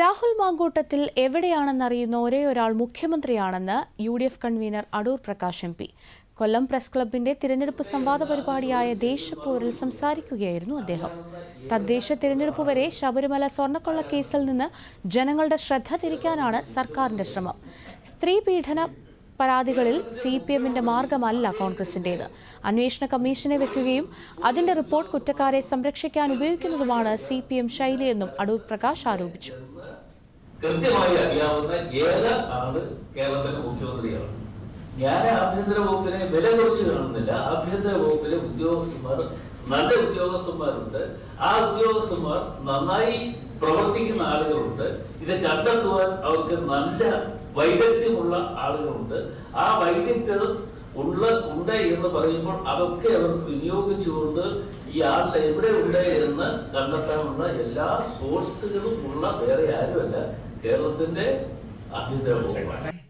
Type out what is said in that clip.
രാഹുൽ മാങ്കൂട്ടത്തിൽ എവിടെയാണെന്നറിയുന്ന ഒരേ ഒരാൾ മുഖ്യമന്ത്രിയാണെന്ന് U D F convenor Adoor Prakash M P. Kollam press ക്ലബിന്റെ തിരഞ്ഞെടുപ്പ് സംവാദ പരിപാടിയായ ദേശപ്പോരിൽ സംസാരിക്കുകയായിരുന്നു അദ്ദേഹം. തദ്ദേശ തിരഞ്ഞെടുപ്പ് വരെ ശബരിമല സ്വർണക്കൊള്ള കേസിൽ നിന്ന് ജനങ്ങളുടെ ശ്രദ്ധ തിരിക്കാനാണ് സർക്കാരിന്റെ ശ്രമം. സ്ത്രീ പീഡന പരാതികളിൽ സി പി എമ്മിന്റെ മാർഗമല്ല കോൺഗ്രസിന്റേത്. അന്വേഷണ കമ്മീഷനെ വെക്കുകയും അതിന്റെ റിപ്പോർട്ട് കുറ്റക്കാരെ സംരക്ഷിക്കാൻ ഉപയോഗിക്കുന്നതുമാണ് സി പി എം ശൈലിയെന്നും അടൂർ പ്രകാശ് ആരോപിച്ചു. കൃത്യമായി അറിയാവുന്ന ഏക ആൾ കേരളത്തിന്റെ മുഖ്യമന്ത്രിയാണ്. ഞാൻ ആഭ്യന്തര വകുപ്പിനെ വില കുറച്ച് കാണുന്നില്ല. ആഭ്യന്തര വകുപ്പിലെ ഉദ്യോഗസ്ഥന്മാർ നല്ല ഉദ്യോഗസ്ഥന്മാരുണ്ട്. ആ ഉദ്യോഗസ്ഥന്മാർ നന്നായി പ്രവർത്തിക്കുന്ന ആളുകളുണ്ട്. ഇത് കണ്ടെത്തുവാൻ അവർക്ക് നല്ല വൈദഗ്ധ്യമുള്ള ആളുകളുണ്ട്. ആ വൈദഗ്ധ്യം ഉള്ള ഉണ്ട് എന്ന് പറയുമ്പോൾ അതൊക്കെ അവർക്ക് വിനിയോഗിച്ചുകൊണ്ട് ഈ ആൾ എവിടെ ഉണ്ട് എന്ന് കണ്ടെത്താനുള്ള എല്ലാ സോഴ്സുകളും ഉള്ള വേറെ ആരുമല്ല കേരളത്തിന്റെ അഭ്യുദയ